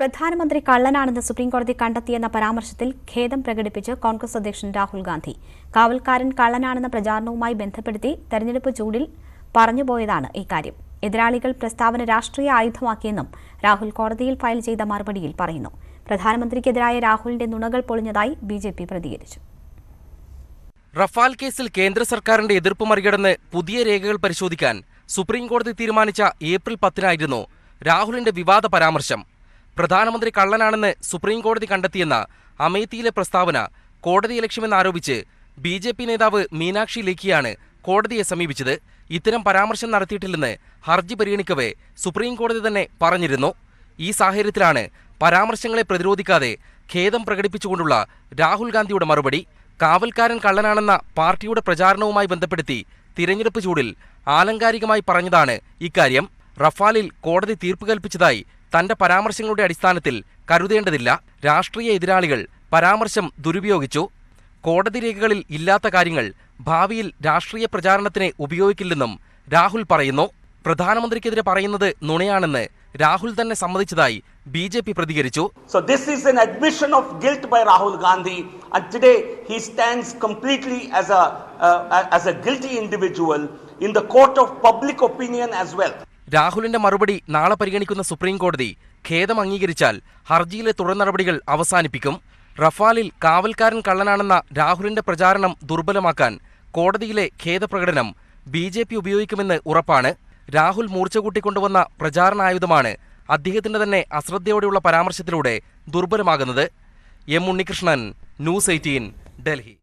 പ്രധാനമന്ത്രി കള്ളനാണെന്ന് സുപ്രീംകോടതി കണ്ടെത്തിയെന്ന പരാമർശത്തിൽ ഖേദം പ്രകടിപ്പിച്ച് കോൺഗ്രസ് അധ്യക്ഷൻ രാഹുൽ ഗാന്ധി. കാവൽക്കാരൻ കള്ളനാണെന്ന പ്രചാരണവുമായി ബന്ധപ്പെടുത്തി തെരഞ്ഞെടുപ്പ് ചൂടിൽ പറഞ്ഞുപോയതാണ് ഇക്കാര്യം എതിരാളികൾ പ്രസ്താവന രാഷ്ട്രീയ ആയുധമാക്കിയെന്നും രാഹുൽ കോടതിയിൽ ഫയൽ ചെയ്ത മറുപടിയിൽ പറയുന്നു. പ്രധാനമന്ത്രിക്കെതിരായ രാഹുലിന്റെ നുണകൾ പൊളിഞ്ഞതായി ബി ജെ പി പ്രതികരിച്ചു. റഫാൽ കേസിൽ കേന്ദ്ര സർക്കാരിന്റെ എതിർപ്പ് മറികടന്ന് പുതിയ രേഖകൾ പരിശോധിക്കാൻ സുപ്രീംകോടതി തീരുമാനിച്ച ഏപ്രിൽ പത്തിനായിരുന്നു രാഹുലിന്റെ വിവാദ പരാമർശം. പ്രധാനമന്ത്രി കള്ളനാണെന്ന് സുപ്രീം കോടതി കണ്ടെത്തിയെന്ന അമേത്തിയിലെ പ്രസ്താവന കോടതിയെ ലക്ഷ്യമെന്നാരോപിച്ച് ബി ജെ പി നേതാവ് മീനാക്ഷി ലേഖിയാണ് കോടതിയെ സമീപിച്ചത്. ഇത്തരം പരാമർശം നടത്തിയിട്ടില്ലെന്ന് ഹർജി പരിഗണിക്കവേ സുപ്രീം കോടതി തന്നെ പറഞ്ഞിരുന്നു. ഈ സാഹചര്യത്തിലാണ് പരാമർശങ്ങളെ പ്രതിരോധിക്കാതെ ഖേദം പ്രകടിപ്പിച്ചുകൊണ്ടുള്ള രാഹുൽ ഗാന്ധിയുടെ മറുപടി. കാവൽക്കാരൻ കള്ളനാണെന്ന പാർട്ടിയുടെ പ്രചാരണവുമായി ബന്ധപ്പെടുത്തി തിരഞ്ഞെടുപ്പ് ചൂടിൽ ആലങ്കാരികമായി പറഞ്ഞതാണ് ഇക്കാര്യം. റഫാലിൽ കോടതി തീർപ്പ് കൽപ്പിച്ചതായി തന്റെ പരാമർശങ്ങളുടെ അടിസ്ഥാനത്തിൽ കരുതേണ്ടതില്ല. രാഷ്ട്രീയ എതിരാളികൾ പരാമർശം ദുരുപയോഗിച്ചു. കോടതി രേഖകളിൽ ഇല്ലാത്ത കാര്യങ്ങൾ ഭാവിയിൽ രാഷ്ട്രീയ പ്രചാരണത്തിന് ഉപയോഗിക്കില്ലെന്നും രാഹുൽ പറയുന്നു. പ്രധാനമന്ത്രിക്കെതിരെ പറയുന്നത് നുണയാണെന്ന് രാഹുൽ തന്നെ സമ്മതിച്ചതായി ബി പ്രതികരിച്ചു. So this is an admission of guilt by Rahul Gandhi and today he stands completely as a as a guilty individual in the court of public public as well. രാഹുലിന്റെ മറുപടി നാളെ പരിഗണിക്കുന്ന സുപ്രീം കോടതി ഖേദം അംഗീകരിച്ചാൽ ഹർജിയിലെ തുടർ നടപടികൾ അവസാനിപ്പിക്കും. റഫാലിൽ കാവൽക്കാരൻ കള്ളനാണെന്ന രാഹുലിന്റെ പ്രചാരണം ദുർബലമാക്കാൻ കോടതിയിലെ ഖേദപ്രകടനം ബി ജെ പി ഉപയോഗിക്കുമെന്ന് ഉറപ്പാണ്. രാഹുൽ മൂർച്ച കൂട്ടിക്കൊണ്ടുവന്ന പ്രചാരണായുധമാണ് അദ്ദേഹത്തിന്റെ തന്നെ അശ്രദ്ധയോടെയുള്ള പരാമർശത്തിലൂടെ ദുർബലമാകുന്നത്. M Unnikrishnan news eighteen Delhi.